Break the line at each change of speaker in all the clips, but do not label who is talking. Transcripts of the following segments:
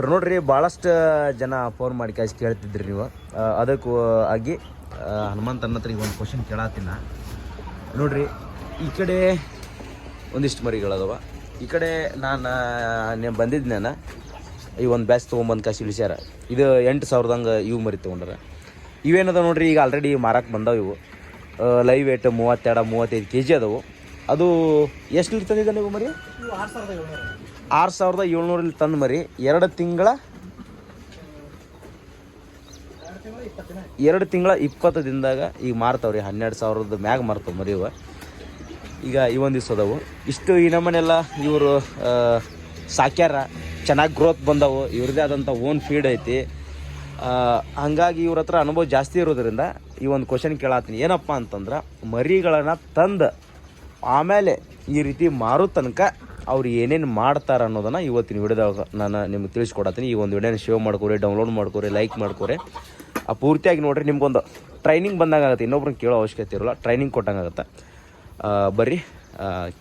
ದೋಸ್ತರು ನೋಡ್ರಿ ಭಾಳಷ್ಟು ಜನ ಫೋನ್ ಮಾಡಿ ಕ್ಯಾಶ್ ಕೇಳ್ತಿದ್ರಿ ನೀವು. ಅದಕ್ಕೂ ಆಗಿ ಹನುಮಂತ ಹತ್ರ ಈಗ ಒಂದು ಕ್ವಶನ್ ಕೇಳತ್ತೀನಿ. ನೋಡ್ರಿ, ಈ ಕಡೆ ಒಂದಿಷ್ಟು ಮರಿಗಳದವ ಈ ಕಡೆ ನಾನು ನೀವು ನಾನು, ಈ ಒಂದು ಬ್ಯಾಚ್ ತೊಗೊಂಬಂದು ಕಾಸು ಇಳಿಸ್ಯಾರ. ಇದು ಎಂಟು ಸಾವಿರದಂಗೆ ಇವು ಮರಿ ತೊಗೊಂಡಾರ. ಇವೇನದ ನೋಡ್ರಿ, ಈಗ ಆಲ್ರೆಡಿ ಮಾರಕ್ಕೆ ಬಂದಾವ ಇವು. ಲೈವ್ ವೇಟ್ ಮೂವತ್ತೆರಡು, ಮೂವತ್ತೈದು ಕೆ ಜಿ ಅದಾವು. ಅದು ಎಷ್ಟು ಇರ್ತದೆ ಇದೆ ನೀವು ಮರಿ?
ಇವು ಆರು ಸಾವಿರದ
ಆರು ಸಾವಿರದ ಏಳ್ನೂರಲ್ಲಿ ತಂದು ಮರಿ, ಎರಡು ತಿಂಗಳ
ಎರಡು ತಿಂಗಳು ಇಪ್ಪತ್ತು
ದಿನದಾಗ ಈಗ ಮಾರ್ತಾವ್ರಿ, ಹನ್ನೆರಡು ಸಾವಿರದ ಮ್ಯಾಗ ಮಾರ್ತಾವ ಮರಿ ಇವ ಈಗ ಈ ಒಂದಿವ್ಸ ಅದಾವು. ಇಷ್ಟು ಈ ನಮ್ಮನೆಲ್ಲ ಇವರು ಸಾಕ್ಯಾರ, ಚೆನ್ನಾಗಿ ಗ್ರೋತ್ ಬಂದವು. ಇವ್ರದ್ದೇ ಆದಂಥ ಓನ್ ಫೀಡ್ ಐತಿ. ಹಂಗಾಗಿ ಇವ್ರ ಹತ್ರ ಅನುಭವ ಜಾಸ್ತಿ ಇರೋದ್ರಿಂದ ಈ ಒಂದು ಕ್ವಶನ್ ಕೇಳತ್ತೀನಿ. ಏನಪ್ಪ ಅಂತಂದ್ರೆ, ಮರಿಗಳನ್ನು ತಂದು ಆಮೇಲೆ ಈ ರೀತಿ ಮಾರೋ ತನಕ ಅವ್ರು ಏನೇನು ಮಾಡ್ತಾರೆ ಅನ್ನೋದನ್ನು ಇವತ್ತಿನ ವಿಡಿಯೋದಾಗ ನಾನು ನಿಮ್ಗೆ ತಿಳಿಸ್ಕೊಡತ್ತೀನಿ. ಈ ಒಂದು ವಿಡಿಯೋನ ಶೇವ್ ಮಾಡ್ಕೊರಿ ಡೌನ್ಲೋಡ್ ಮಾಡ್ಕೊರಿ ಲೈಕ್ ಮಾಡ್ಕೊರಿ. ಆ, ಪೂರ್ತಿಯಾಗಿ ನೋಡಿರಿ, ನಿಮ್ಗೊಂದು ಟ್ರೈನಿಂಗ್ ಬಂದಾಗ ಆಗುತ್ತೆ. ಇನ್ನೊಬ್ರನ್ನ ಕೇಳೋ ಅವಶ್ಯಕತೆ ಇರೋಲ್ಲ ಟ್ರೈನಿಂಗ್ ಕೊಟ್ಟಂಗಾಗತ್ತೆ ಬರ್ರಿ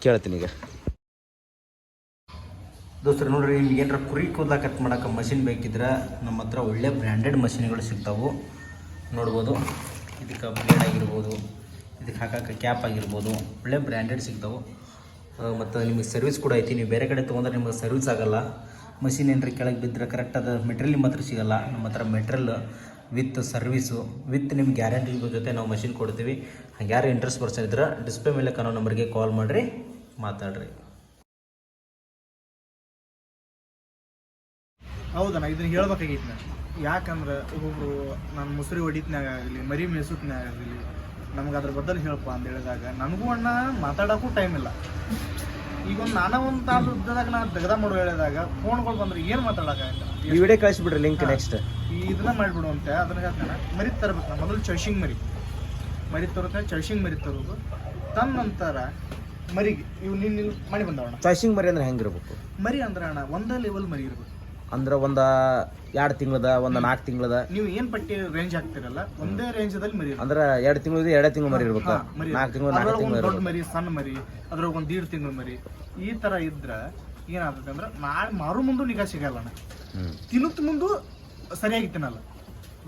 ಕೇಳ್ತೀನಿ ಈಗ. ದೋಸ್ತರು, ನೋಡ್ರಿ, ನಿಮ್ಗೆ ಏನಾರ ಕುರಿ ಕೂದಲ ಕಟ್ ಮಾಡೋಕೆ ಮಷಿನ್ ಬೇಕಿದ್ರೆ ನಮ್ಮ ಹತ್ರ ಒಳ್ಳೆ ಬ್ರ್ಯಾಂಡೆಡ್ ಮಷಿನ್ಗಳು ಸಿಗ್ತಾವೆ. ನೋಡ್ಬೋದು. ಇದಕ್ಕೆ ಬ್ಲೇಡ್ ಆಗಿರ್ಬೋದು, ಇದಕ್ಕೆ ಹಾಕಕ್ಕೆ ಕ್ಯಾಪ್ ಆಗಿರ್ಬೋದು, ಒಳ್ಳೆ ಬ್ರ್ಯಾಂಡೆಡ್ ಸಿಗ್ತಾವೆ. ಮತ್ತು ನಿಮಗೆ ಸರ್ವಿಸ್ ಕೂಡ ಐತಿ. ನೀವು ಬೇರೆ ಕಡೆ ತೊಗೊಂಡ್ರೆ ನಿಮಗೆ ಸರ್ವಿಸ್ ಆಗೋಲ್ಲ. ಮಷಿನ್ ಏನಾರ ಕೆಳಗೆ ಬಿದ್ದರೆ ಕರೆಕ್ಟಾದ ಮೆಟೀರಿಯಲ್ ನಿಮ್ಮ ಹತ್ರ ಸಿಗಲ್ಲ. ನಮ್ಮ ಹತ್ರ ಮೆಟ್ರಿಯಲ್ ವಿತ್ ಸರ್ವಿಸು ವಿತ್ ನಿಮ್ಮ ಗ್ಯಾರಂಟಿ ಜೊತೆ ನಾವು ಮಷಿನ್ ಕೊಡ್ತೀವಿ. ಹಂಗೆ ಯಾರು ಇಂಟ್ರೆಸ್ಟ್ ಪರ್ಸನ್ ಇದ್ರೆ ಡಿಸ್ಪ್ಲೇ ಮೇಲೆ ಕಾಣೋ ನಂಬರ್ಗೆ ಕಾಲ್ ಮಾಡಿರಿ, ಮಾತಾಡ್ರಿ.
ಹೌದಣ್ಣ, ಇದನ್ನ ಹೇಳ್ಬೇಕಾಗಿತ್ತು ಯಾಕಂದ್ರೆ ಒಬ್ಬೊಬ್ರು ನಾನು ಮೊಸರು ಹೊಡಿತ್ನಾಗ ಆಗಲಿ, ಮರಿ ಮೇಸುತ್ನಾಗ ಆಗಲಿ ನಮ್ಗೆ ಅದ್ರ ಬದಲು ಹೇಳಪ್ಪ ಅಂತ ಹೇಳಿದಾಗ ನನಗೂ ಅಣ್ಣ ಮಾತಾಡೋಕ್ಕೂ ಟೈಮ್ ಇಲ್ಲ. ಈಗ ಒಂದು ನಾನ ಒಂದು ತಾಸು ಉದ್ದದಾಗ ನಾನು ತೆಗ್ದ ಮಾಡು ಹೇಳಿದಾಗ ಫೋನ್ಗಳು ಬಂದ್ರೆ ಏನು ಮಾತಾಡೋಕ್ಕಾಗಲ್ಲ
ಈ ವಿಡಿಯೋ ಕಳಿಸ್ಬಿಡ್ರಿ ಲಿಂಕ್ ನೆಕ್ಸ್ಟ್
ಈ ಇದನ್ನ ಮಾಡಿಬಿಡು ಅಂತ ಅದನ್ನ ಹೇಳ್ತಾನೆ. ಮರಿ ತರ್ಬೇಕು ನಾನು ಮೊದಲು ಚೌಶಿಂಗ್ ಮರಿ. ಮರಿ ತರುತ್ತೆ ಚೌಶಿಂಗ್ ಮರಿ ತರೋದು ತನ್ನ ನಂತರ ಮರಿಗೆ. ಇವು ನಿನ್ನ ಮಾಡಿ ಮಣಿ ಬಂದವಣ್ಣ.
ಚಾಯ್ಸಿಂಗ್ ಮರಿ ಅಂದ್ರೆ ಹೆಂಗಿರ್ಬೇಕು?
ಮರಿ ಅಂದ್ರೆ ಅಣ್ಣ ಒಂದೇ ಲೆವೆಲ್ ಮರಿ ಇರ್ಬೇಕು.
ಅಂದ್ರೆ ಒಂದ ಎರಡು ತಿಂಗಳದ ಒಂದ್ ನಾಲ್ಕು ತಿಂಗಳದ.
ನೀವು ಏನ್ ಪಟ್ಟಿ ರೇಂಜ್ ಹಾಕ್ತಿರಲ್ಲ? ಒಂದೇ ರೇಂಜದಲ್ಲಿ ಮರಿ ಇರ್ಬೇಕು.
ಅಂದ್ರೆ ಎರಡು ತಿಂಗಳದ ಎರಡೇ ತಿಂಗಳು ಮರಿ ಇರ್ಬೇಕು.
ಹಾ, ಮರಿ
ನಾಲ್ಕು ತಿಂಗಳು ನಾಲ್ಕು
ಅದ್ರೊಳಗೆ
ತಿಂಗಳು
ದೊಡ್ಡ ಮರಿ ಸಣ್ಣ ಮರಿ ಅದ್ರೊಳಗೆ ಒಂದ್ ದೀಡ್ ತಿಂಗಳು ಮರಿ. ಈ ತರ ಇದ್ರ ಏನಾಗ್ತದೆ ಅಂದ್ರೆ ನಾಳೆ ಮಾರು ಮುಂದೆ ನಿಗಾ ಸಿಗಲ್ಲ ಅಣ್ಣ ತಿನ್ನುತ್ತ ಮುಂದು ಸರಿಯಾಗಿ ತಿನ್ನಲ್ಲ.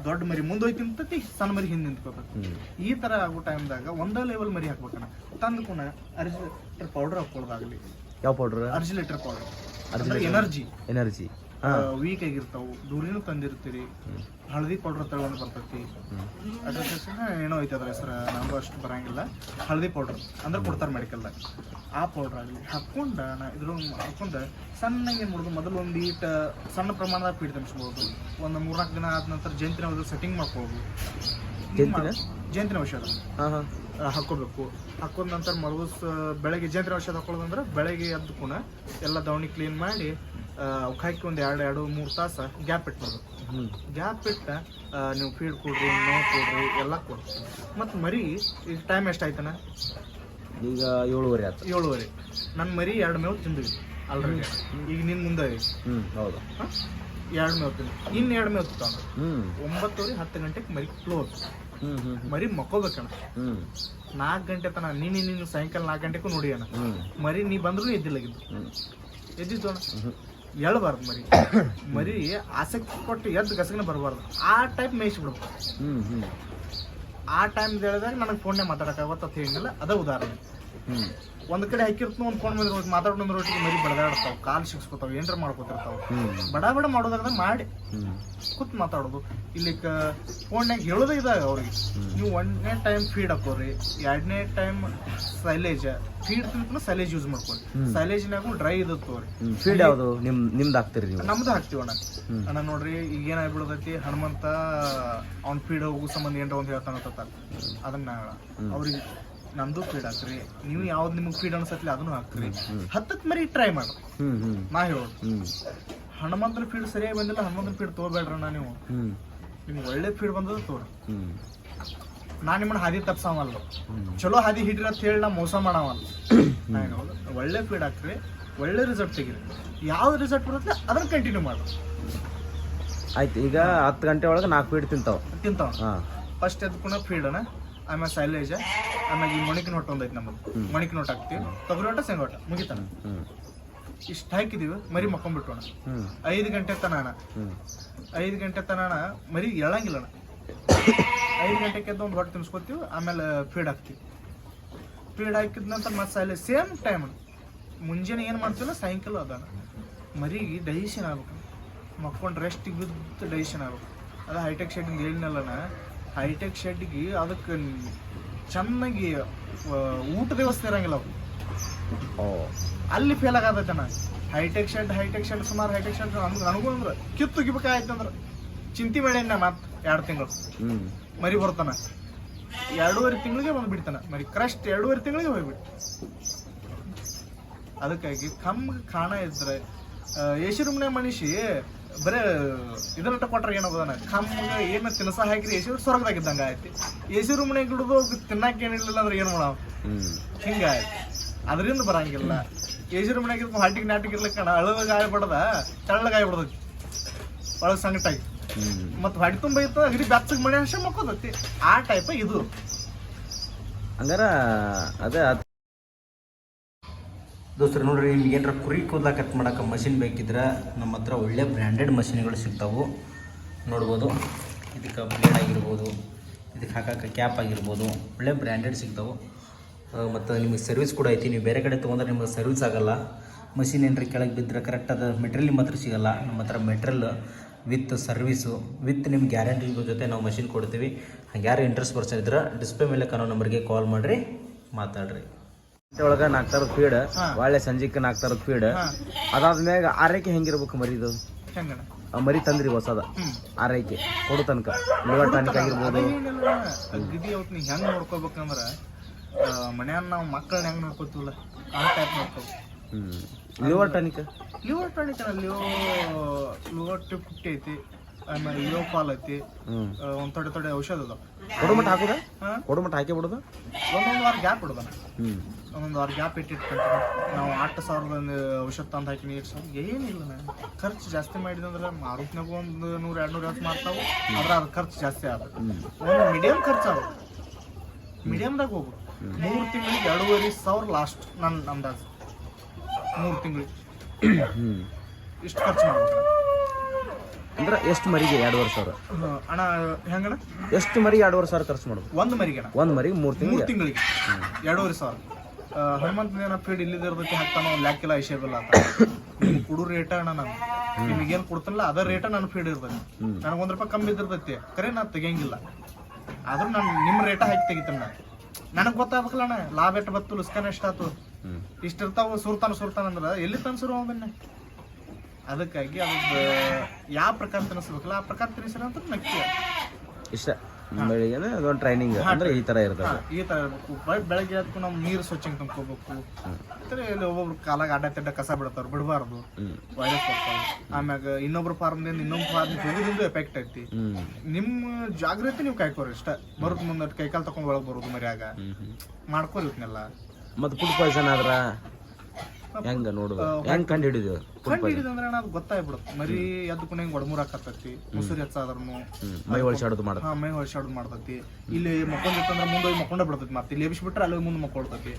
ದೊಡ್ಡ ಮರಿ ಮುಂದೆ ಹೋಗಿ ತಿಂತತಿ ಸಣ್ಣ ಮರಿ ಹಿಂದೆ ನಿಂತ್ಕೋಬೇಕು
ಹ್ಮ್.
ಈ ತರ ಆಗೋ ಟೈಮ್ದಾಗ ಒಂದೇ ಲೆವೆಲ್ ಮರಿ ಹಾಕ್ಬೇಕಣ್ಣ. ತಂದು ಕೂಡ ಅರ್ಜಿಲೇಟರ್ ಪೌಡರ್ ಹಾಕೊಳ್ಳೋದಾಗ್ಲಿ
ಯಾವ powder
Argilator powder
Argilator.
Energy
energy
weak ಆಗಿರ್ತಾವು ದೂರಿನೂ ತಂದಿರ್ತೀರಿ ಹಳದಿ ಪೌಡರ್ ತಗೊಂಡು ಬರ್ತೈತಿ. ಅದ್ರ ಹೆಸರು ಏನೋ ಐತಿ ಅದ್ರ ಹೆಸರು ನಮಗೂ ಅಷ್ಟು ಬರಂಗಿಲ್ಲ. ಹಳದಿ ಪೌಡರ್ ಅಂದ್ರೆ ಕೊಡ್ತಾರೆ ಮೆಡಿಕಲ್ದಾಗ ಆ ಪೌಡರ್ ಆಗಲಿ ಹಾಕ್ಕೊಂಡ ನಾ ಇದ್ರ ಹಾಕೊಂಡ ಸಣ್ಣಗೆ ಏನು ಮಾಡೋದು ಮೊದಲು ಒಂದು ಈಟ ಸಣ್ಣ ಪ್ರಮಾಣದಾಗ ಪೀಡ್ ತಮಿಸ್ಬೋದು ಒಂದು ಮೂರ್ನಾಲ್ಕು ದಿನ ಆದ ನಂತರ ಜಯಂತಿನ ಔಷಧ ಸೆಟ್ಟಿಂಗ್ ಮಾಡ್ಕೋಬೋದು.
ಜಯಂತಿನ?
ಜಯಂತಿನ ಔಷಧ.
ಹಾ ಹಾ.
ಆ, ಹಾಕೊಂಡ ನಂತರ ಮರುದಿವ್ಸ ಬೆಳಗ್ಗೆ ಜಂತ್ರ ಔಷಧ ಹಾಕೊಳ್ಳೋದಂದ್ರೆ ಬೆಳಗ್ಗೆ ಎದ್ದು ಕೂಡ ಎಲ್ಲ ದವಣಿ ಕ್ಲೀನ್ ಮಾಡಿ ಅವಕ್ಕೆ ಹಾಕಿ ಒಂದು ಎರಡು ಎರಡು ಮೂರು ತಾಸು ಗ್ಯಾಪ್ ಇಟ್ಬಿಡ್ಬೇಕು ಗ್ಯಾಪ್ ಇಟ್ಟ ನೀವು ಫೀಡ್ ಕೊಡ್ರಿ ನೋ ಕೊಡ್ರಿ ಎಲ್ಲ ಕೊಡ್ರಿ ಮತ್ತು ಮರಿ ಈಗ ಟೈಮ್ ಎಷ್ಟಾಯ್ತನ
ಈಗ ಏಳುವರೆ ಆಯ್ತು.
ಏಳುವರೆ. ನನ್ನ ಮರಿ ಎರಡು ಮೇವು ತಿಂದ್ವಿ ಅಲ್ರಿ ಈಗ ನಿನ್ನ ಮುಂದೆ ಹ್ಞೂ
ಹ್ಮ್ ಹೌದು.
ಎರಡು ಮೇವು ತಿನ್ನಿ ಇನ್ನು ಎರಡು ಮೇವು
ತಿಂತ
ಒಂಬತ್ತುವರೆ ಹತ್ತು ಗಂಟೆಗೆ ಮರಿ ಕ್ಲೋಸ್ ಮರಿ ಮಕ್ಕೋಬೇಕಣ
ಹ್ಞೂ
ನಾಲ್ಕು ಗಂಟೆ ತನ ನೀನು ನೀನು ಸಾಯಂಕಾಲ ನಾಲ್ಕು ಗಂಟೆಗೂ ನೋಡಿ ಅಣ್ಣ ಮರಿ ನೀ ಬಂದ್ರು
ಎದ್ದಿಲ್ಲ
ಎದ್ದಿದ್ದು ಅಣ್ಣ
ಹ್ಮ್
ಎಳ್ಬಾರ್ದು ಮರಿ. ಮರಿ ಆಸಕ್ತಿ ಕೊಟ್ಟು ಎದ್ದು ಗಸಗನ ಬರಬಾರ್ದು. ಆ ಟೈಪ್ ಮೇಯಿಸ್ಬಿಡ್ಬೇಕು
ಹ್ಮ್ ಹ್ಞೂ
ಆ ಟೈಮ್ ಹೇಳಿದಾಗ ನನಗೆ ಫೋನ್ನೇ ಮಾತಾಡೋಕ್ಕಾಗತ್ತ ಅಂತ ಹೇಳಿಲ್ಲ ಅದೇ ಉದಾಹರಣೆ. ಒಂದ್ ಕಡೆ ಹಾಕಿರ್ತು ಅನ್ಕೊಂಡ್ ಮೇಲೆ ಬಂದ್ರೆ ಮಾತಾಡೋದ್ರ ಒಟ್ಟಿಗೆ ಮರಿ ಬಡದಾಡ್ತಾವ ಕಾಲ್ ಶಿಕ್ಸ್ಕೊತಾವ ಏನ್ರ ಮಾಡ್ಕೊತಿರ್ತಾವ. ಬಡ ಬಡ ಮಾಡೋದಾದ್ರೆ ಮಾಡಿ. ಕುತ್ ಮಾತಾಡೋದು. ಇಲ್ಲಿ ಫೋನ್ಯಾಗ ಹೇಳೋದೇ ಇದಾಗ ಅವ್ರಿಗೆ. ನೀವು ಒಂದನೇ ಟೈಮ್ ಫೀಡ್ ಹಾಕೋರಿ ಎರಡನೇ ಟೈಮ್ ಸೈಲೇಜ್ ಫೀಡ್ ತಿನ್ಕೊಂಡು ಸೈಲೇಜ್ ಯೂಸ್ ಮಾಡ್ಕೊಳ್ರಿ ಸೈಲೇಜ್ ನಾಗು ಡ್ರೈ
ಇದ್ದವ್ರಿ ಫೀಡ್ ಯಾವುದು? ನಿಮ್ ನಿಮ್ದು ಹಾಕ್ತಿರಿ ನೀವು?
ನಮ್ದು ಹಾಕ್ತಿವಿ
ಅಣ್ಣ
ಅಣ್ಣ ನೋಡ್ರಿ ಈಗ ಏನಾಗ್ಬಿಡತೈತಿ ಹನುಮಂತ ಅವ್ನ ಫೀಡ್ ಹೋಗು ಸಂಬಂಧ ಏನ್ರ ಒಂದು ಹೇಳ್ತಾನತ್ತ ಅದನ್ನ ಅವ್ರಿಗೆ ನಮ್ದು ಫೀಡ್ ಹಾಕ್ರಿ. ನೀವು ಯಾವ್ದು ನಿಮ್ಗೆ ಫೀಡ್ ಅನ್ಸತ್ಲಿ ಅದನ್ನು ಹಾಕ್ರಿ. ಹತ್ತಕ್ಕೆ ಮರಿ ಟ್ರೈ
ಮಾಡು
ನಾ ಹೇಳೋದು. ಹನುಮಂತನ ಫೀಡ್ ಸರಿಯಾಗಿ ಬಂದಿಲ್ಲ ಹನುಮಂತನ ಫೀಡ್ ತಗೋಬೇಡ್ರಣ್ಣ ನೀವು. ನಿಮ್ಗೆ ಒಳ್ಳೆ ಫೀಡ್ ಬಂದದ ತೋರಿ. ನಾ ನಿಮ್ಮನ್ನ ಹಾದಿ ತಪ್ಸಾವಲ್ಲ. ಚಲೋ ಹಾದಿ ಹಿಡಿರ ಅಂತ ಹೇಳಿ ನಾ ಮೋಸ ಮಾಡವಲ್ಲ. ಒಳ್ಳೆ ಫೀಡ್ ಹಾಕ್ರಿ ಒಳ್ಳೆ ರಿಸಲ್ಟ್ ತೆಗಿರಿ. ಯಾವ್ದು ರಿಸಲ್ಟ್ ಬರುತ್ತೆ ಅದನ್ನ ಕಂಟಿನ್ಯೂ ಮಾಡ್ರಿ
ಆಯ್ತು ಈಗ ಹತ್ತು ಗಂಟೆ ಒಳಗೆ ನಾಲ್ಕು ಫೀಡ್ ತಿಂತಾವ.
ತಿಂತಾವ. ಫಸ್ಟ್ ಫೀಡ್ ಫೀಡನ ಆಮೇಲೆ ಸೈಲೇಜ್ ಆಮೇಲೆ ಈ ಮೊಣಕಿನ ಹೊಟ್ಟು ಒಂದೈತೆ ನಮ್ಮದು. ಮೊಣಕಿನ ಹೊಟ್ಟು ಹಾಕ್ತೀವಿ. ತೊಗರಿ ಹೊಟ್ಟ ಸೆಂಗ ಹೊಟ್ಟೆ ಮುಗಿತಾನ ಇಷ್ಟು ಹಾಕಿದೀವಿ ಮರಿ ಮಕ್ಕೊಂಡ್ಬಿಟ್ಟೋಣ
ಹ್ಞೂ
ಐದು ಗಂಟೆ
ಹ್ಞೂ
ಐದು ಗಂಟೆ ತನಾನ ಮರಿ ಎಳಂಗಿಲ್ಲ ಅಣ್ಣ. ಐದು ಗಂಟೆಗೆ ಒಂದು ಹೊಟ್ಟೆ ತಿನ್ಸ್ಕೊತೀವಿ ಆಮೇಲೆ ಫೀಡ್ ಹಾಕ್ತೀವಿ. ಫೀಡ್ ಹಾಕಿದ ನಂತರ ಮತ್ತೆ ಸೈಲೇಜ್ ಸೇಮ್ ಟೈಮ್ ಮುಂಜಾನೆ ಏನು ಮಾಡ್ತೀವಲ್ಲ ಸಾಯಂಕಾಲ ಅದಾನ ಮರಿ ಡೈಜೆಷನ್ ಆಗ್ಬೇಕು ಮಕ್ಕೊಂಡು ರೆಸ್ಟ್ ಬಿದ್ದು ಡೈಜೆಷನ್ ಆಗ್ಬೇಕು. ಅದು ಹೈಟೆಕ್ ಶೆಡ್ಡಿಂದ ಹೇಳಿನಲ್ಲನ ಹೈಟೆಕ್ ಶೆಡ್ಗೆ ಅದಕ್ಕೆ ಚೆನ್ನಾಗಿ ಊಟದ ವ್ಯವಸ್ಥೆ ಇರಂಗಿಲ್ಲ ಅವು ಅಲ್ಲಿ ಫೇಲ್ ಆಗತ್ತೆ ಹೈಟೆಕ್ ಶೆಡ್ ಹೈಟೆಕ್ ಶೆಡ್ ಸುಮಾರು ಹೈಟೆಕ್ ಶೆಡ್ ಅಂದ್ರೆ ನನಗೂ ಅಂದ್ರೆ ಕಿತ್ತು ಗಿಬೇಕಾಯ್ತು ಅಂದ್ರೆ. ಚಿಂತೆ ಮಾಡಿ ನಾ ಮತ್ತೆ ಎರಡು ತಿಂಗಳು. ಮರಿ ಬರ್ತಾನ. ಎರಡೂವರೆ ತಿಂಗಳಿಗೆ ಬಂದು ಬಿಡ್ತಾನ. ಮರಿ ಕ್ರಸ್ಟ್ ಎರಡೂವರೆ ತಿಂಗಳಿಗೆ ಹೋಗ್ಬಿಟ್ಟು ಅದಕ್ಕಾಗಿ ಕಮ್ಗೆ ಕಾಣ ಇದ್ರೆ ಏಸಿ ರೂಮ್ನೆ ಮನುಷ್ಯ ಬರೇ ಇದನ್ನ ಕೊಟ್ರೆ ಏನಾಗೋದನ ಕಮ್ಮಗೆ ಏನು ತಿನ್ಸ ಹಾಕಿರಿ ಏಸಿ ಸ್ವರ್ಗದಾಗಿದ್ದಂಗೆ ಆಯ್ತು. ಎಸಿ ರೂಮ್ನಾಗ ಗಿಡದು ತಿನ್ನಕ್ಕೆ ಏನಿಲ್ಲ ಅಂದ್ರೆ ಏನು
ಹ್ಞೂ
ಹಿಂಗಾಯ್ತು ಅದರಿಂದ ಬರಂಗಿಲ್ಲ. ಏಸಿ ರೂಮ್ನಾಗ ಹಾಟಿಗೆ ನಾಟಿಗೆ ಇರ್ಲಿಕ್ಕ ಅಳದಾಗ ಆಗ್ಬಿಡದ ತೆಳ್ಳಗ ಆಗ್ಬಿಡ್ತೈತಿ. ಒಳಗೆ ಸಂಗಟಾಗಿ
ಆಯ್ತು
ಮತ್ತು ಹೊಡಿ ತುಂಬ ಇತ್ತು ಹಿಡಿ ಬೆಚ್ಚಗೆ ಮನೆ ಹಂಶ ಮಕ್ಕೋದತ್ತಿ ಆ ಟೈಪ್ ಇದು.
ಹಂಗಾರ ಅದ್- ದೋಸ್ತರು, ನೋಡ್ರಿ ನಿಮ್ಗೆ ಏನಾರ ಕುರಿ ಕೂದಲ ಕಟ್ ಮಾಡೋಕೆ ಮಷಿನ್ ಬೇಕಿದ್ರೆ ನಮ್ಮ ಹತ್ರ ಒಳ್ಳೆ ಬ್ರ್ಯಾಂಡೆಡ್ ಮಷಿನ್ಗಳು ಸಿಗ್ತಾವೆ. ನೋಡ್ಬೋದು. ಇದಕ್ಕೆ ಬ್ಲೇಡ್ ಆಗಿರ್ಬೋದು, ಇದಕ್ಕೆ ಹಾಕಕ್ಕೆ ಕ್ಯಾಪ್ ಆಗಿರ್ಬೋದು, ಒಳ್ಳೆ ಬ್ರ್ಯಾಂಡೆಡ್ ಸಿಗ್ತಾವೆ. ಮತ್ತು ನಿಮಗೆ ಸರ್ವಿಸ್ ಕೂಡ ಐತಿ. ನೀವು ಬೇರೆ ಕಡೆ ತೊಗೊಂಡ್ರೆ ನಿಮಗೆ ಸರ್ವಿಸ್ ಆಗೋಲ್ಲ. ಮಷಿನ್ ಏನಾರ ಕೆಳಗೆ ಬಿದ್ದರೆ ಕರೆಕ್ಟ್ ಅದು ಮೆಟೀರಿಯಲ್ ನಿಮ್ಮ ಹತ್ರ ಸಿಗೋಲ್ಲ. ನಮ್ಮ ಹತ್ರ ಮೆಟ್ರಿಯಲ್ ವಿತ್ ಸರ್ವಿಸು ವಿತ್ ನಿಮ್ಮ ಗ್ಯಾರಂಟಿ ಜೊತೆ ನಾವು ಮಷಿನ್ ಕೊಡ್ತೀವಿ. ಯಾರು ಇಂಟ್ರೆಸ್ಟ್ ಪರ್ಸನ್ ಇದ್ರೆ ಡಿಸ್ಪ್ಲೇ ಮೇಲೆ ಕಾಣೋ ನಂಬರ್ಗೆ ಕಾಲ್ ಮಾಡಿರಿ, ಮಾತಾಡ್ರಿ. ಒಳಗೆ ನಾಲ್ಕು ಥರದ ಫೀಡ್. ಒಳ್ಳೆ ಸಂಜೆಕ್ ನಾಲ್ಕು ಥರದ ಫೀಡ್ ಅದಾದ್ಮ್ಯಾಗ ಆರೈಕೆ ಹೆಂಗಿರ್ಬೇಕು ಮರಿದು ಆ ಮರಿ ತಂದ್ರಿ ಹೊಸದ. ಆರೈಕೆ ಕೊಡು ತನಕ. ಲಿವರ್ ಟಾನಿಕ್ ಆಗಿರ್ಬೋದು.
ಅಗದಿ ಅವತ್ತು ನೀ ಹೆಂಗ್ ನೋಡ್ಕೋಬೇಕಂದ್ರ ಮನ್ಯಾನ ನಾವು ಮಕ್ಕಳನ್ನ ಹೆಂಗ್ ನೋಡ್ಕೋತೀವಲ್ಲ? ಆ ಟೈಪ್ ನೋಡ್ಕೋ.
Liver tonic?
ಲಿವರ್ ಟಾನಿಕ್ ಲಿವೋ ಲಿವರ್ ಟು ಫಿಫ್ಟಿ ಐತಿ ಆಮೇಲೆ ಲಿವೋ ಪಾಲ್ ಐತಿ ಒಂದ್ ತೊಡೆ ತೊಡೆ ಔಷಧ ಅದ
ಕೊಡುಮಟ್ಟ ಹಾಕುದ?
ಹಾ?
ಹಾಕಿ ಬಿಡೋದು?
ಒಂದೊಂದು ವಾರ ಗ್ಯಾಪ್ ಬಿಡೋದನ
ಹ್ಞೂ
ಒಂದೊಂದು ವಾರ ಗ್ಯಾಪ್ ಇಟ್ಟಿಟ್ಕೊಂತ ನಾವು ಆಟು ಸಾವಿರದ ಒಂದು ಔಷಧ ತಂದು ಹಾಕಿ ನೀರು ಸಾವಿರ. ಏನಿಲ್ಲ ನಾನು. ಖರ್ಚು ಜಾಸ್ತಿ ಮಾಡಿದಂದ್ರೆ ಮಾರುತ್ನಾಗ ಒಂದು ನೂರ ಎರಡು ನೂರ ಐವತ್ತು ಮಾಡ್ತಾವೆ ಆದ್ರೆ ಅದು ಖರ್ಚು ಜಾಸ್ತಿ ಆದ. ಒಂದು ಮೀಡಿಯಂ ಖರ್ಚು ಆಗ ಮೀಡಿಯಮ್ದಾಗ ಹೋಗು ಮೂರು ತಿಂಗಳಿಗೆ ಎರಡೂವರೆ ಸಾವಿರ ಲಾಸ್ಟ್ ನನ್ನ ಅಂದಾಜು. ಮೂರು ತಿಂಗಳಿಗೆ. ಇಷ್ಟು ಖರ್ಚು ಮಾಡ್ಬೇಕು
ಅಂದ್ರೆ ಎಷ್ಟು ಮರಿಗೆ ಎರಡುವರೆ ಸಾವಿರ.
ಅಣ್ಣ ಹೆಂಗಣ
ಎಷ್ಟು ಮರಿ ಎರಡುವರೆ ಸಾವಿರ ಖರ್ಚು ಮಾಡ್ಬೇಕು
ಒಂದು ಮರಿಗೆ
ಒಂದು ಮರಿಗೆ ಮೂರು
ಮೂರು
ತಿಂಗಳು
ತಿಂಗಳಿಗೆ. ಎರಡೂವರೆ ಸಾವಿರ. ಹನುಮಂತ ಏನೋ ಫೀಡ್ ಇಲ್ಲಿದಿರ್ತೈತಿ ಹಾಕ್ತಾನ ಒಂದು ಲ್ಯಾಕಿಲ್ಲ ಕಿಲೋ ಅಂತ. ನಿಮ್ಗೆ ಕೊಡು ರೇಟ ಅಣ್ಣ ನಾನು. ನಿಮಗೇನು ಕೊಡ್ತಾನಲ್ಲ, ಅದ ರೇಟ ನನ್ನ ಫೀಡ್ ಇರ್ತೈತಿ
ಹ್ಮ್.
ನನಗೆ ಒಂದು ರೂಪಾಯಿ ಕಮ್ಮಿ ಇದ್ದಿರ್ತೈತಿ, ಕರೆ ನಾ ತೆಗಿಯಂಗಿಲ್ಲ. ಆದ್ರೂ ನಾನು ನಿಮ್ಮ ರೇಟ ಹಾಕಿ ತೆಗಿತೀನಿ ನಾನು. ನನಗೆ ಗೊತ್ತಾಗಬೇಕಲ್ಲ ಅಣ್ಣ, ಲಾಭ ಎಷ್ಟು ಬತ್ತು ಲುಸ್ಕಾನ ಎಷ್ಟಾತು
ಆತು?
ಇಷ್ಟ ಇರ್ತಾವ ಸುರ್ತಾನ ಸುರ್ತಾನ ಅಂದ್ರೆ ಎಲ್ಲಿ ತಂದು ಸುರು ಅವನ್ನ ಅದಕ್ಕಾಗಿ ಅದ್ ಯಾವ ಪ್ರಕಾರ ತಿನ್ನಿಸ್ಬೇಕಲ್ಲ ಆ ಪ್ರಕಾರ ತಿನ್ನಿಸಿರ ಅಂತ ನಕ್ಕಿ
ಇಷ್ಟ. ಬೆಳಿಗ್ಗೆ ಅದೊಂದು ಟ್ರೈನಿಂಗ್ ಅಂದ್ರೆ ಈ ತರ ಇರ್ತದೆ.
ಈ ತರ ಇರ್ಬೇಕು. ಬೆಳಗ್ಗೆ ಎದ್ದು ನಾವು ನೀರು ಸ್ವಚ್ಛಂಗೆ ತುಂಬ್ಕೋಬೇಕು. ಅಂದ್ರೆ ಇಲ್ಲಿ ಒಬ್ಬೊಬ್ರು ಕಾಲಾಗ ಅಡ್ಡ ತಿಡ್ಡ ಕಸ ಬಿಡ್ತಾರ ಬಿಡಬಾರ್ದು. ವೈರಸ್ ಆಮ್ಯಾಗ ಇನ್ನೊಬ್ರು ಫಾರ್ಮ್ದಿಂದ ಇನ್ನೊಂದು ಫಾರ್ಮ್ ಹೋಗೋದ್ರಿಂದ ಎಫೆಕ್ಟ್ ಐತಿ. ನಿಮ್ಮ ಜಾಗ್ರತೆ ನೀವು ಕಾಯ್ಕೋರಿ ಇಷ್ಟ. ಬರೋದ್ ಮುಂದೆ ಕೈಕಾಲ್ ತಕೊಂಡ್ ಒಳಗೆ ಬರೋದು ಮರ್ಯಾಗ.
ಹ್ಞೂ ಹ್ಞೂ
ಮಾಡ್ಕೋರಿ ಇವನ್ನೆಲ್ಲ
ಮತ್ತು ಫುಡ್ ಪಾಯ್ಸನ್ ಆದ್ರ? ಹೆಂಗ ನೋಡುದು ಹೆಂಗ್ ಕಂಡು ಹಿಡಿದು?
ಕಂಡು ಹಿಡಿದಂದ್ರೆ ಅದು ಗೊತ್ತಾಗ್ಬಿಡುತ್ತೆ. ಮರಿ ಎದ್ದು ಕುಣಂಗೆ ಒಡಮೂರ್ ಹಾಕತ್ತೈತಿ. ಮುಸುರಿ ಹೆಚ್ಚಾದ್ರೂ
ಮೈ ಒಳಸಾಡೋದು ಮಾಡ
ಹಾ ಮೈ ಹೊಳ್ಸಾಡೋದು ಮಾಡ್ತೈತಿ ಇಲ್ಲಿ ಮಕ್ಕೊಂಡಿತ್ತಂದ್ರೆ ಮುಂದೆ ಹೋಗಿ ಮಕ್ಕೊಂಡ ಬಿಡ್ತೈತಿ ಮತ್ತೆ. ಇಲ್ಲಿ ಎಬ್ಬಿಸ್ಬಿಟ್ರೆ ಅಲ್ಲಿ ಮುಂದೆ ಮಕ್ಕೊಳ್ತೈತಿ.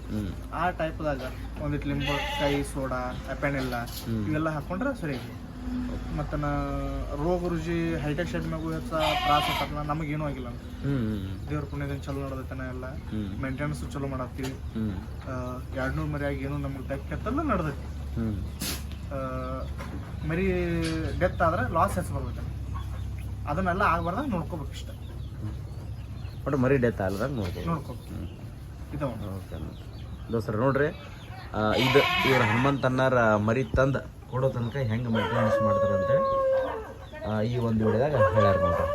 ಆ ಟೈಪ್ದಾಗ ಒಂದಿಟ್ಟು ಕೈ ಸೋಡಾ ಅಪೆನೆಲ್ಲ ಇವೆಲ್ಲ ಹಾಕೊಂಡ್ರೆ ಸರಿ ಮತ್ತು ನಾ ರೋಗ ರುಜಿ ಹೈಟೆಕ್ ಶೆಡ್ ಮ್ಯಾಗು ಹೆಚ್ಚ ತ್ರಾಸ ಆಗ್ತಲ್ಲ ನಮಗೇನು ಆಗಿಲ್ಲ. ದೇವ್ರ ಪುಣ್ಯದಿಂದ ಚಲೋ ನಡೆದೈತನ ಎಲ್ಲ. ಮೇಂಟೆನೆನ್ಸ್ ಚಲೋ ಮಾಡತ್ತೀವಿ. ಎರಡು ನೂರು ಮರಿ ಆಗಿ ಏನೂ ನಮ್ಗೆ ಡೆಕ್ಕೆತ್ತಲ್ಲ ನಡೆದೈತಿ.
ಹ್ಞೂ
ಆ, ಮರಿ ಡೆತ್ ಆದ್ರೆ ಲಾಸ್ ಹೆಚ್ಚು ಬರ್ಬೇಕು ಅದನ್ನೆಲ್ಲ ಆಗ್ಬಾರ್ದಾಗ ನೋಡ್ಕೋಬೇಕು ಇಷ್ಟ.
ಬಟ್ ಮರಿ ಡೆತ್ ನೋಡ್ಬೋದು.
ನೋಡ್ಕೋಬೇಕು. ಇದು
ಓಕೆ ನೋಡ್ರಿ ಇದು ಇವ್ರ ಹನುಮಂತಣ್ಣರ ಮರಿ ತಂದು. ಕೊಡೋ ತನಕ ಹೆಂಗೆ ಮೇಂಟೆನೆನ್ಸ್ ಮಾಡ್ತಾರೆ ಈ ಒಂದು ವಿಡಿಯೋದಾಗ ಹೇಳ್ಯಾರ ನೋಡ್ರಿ.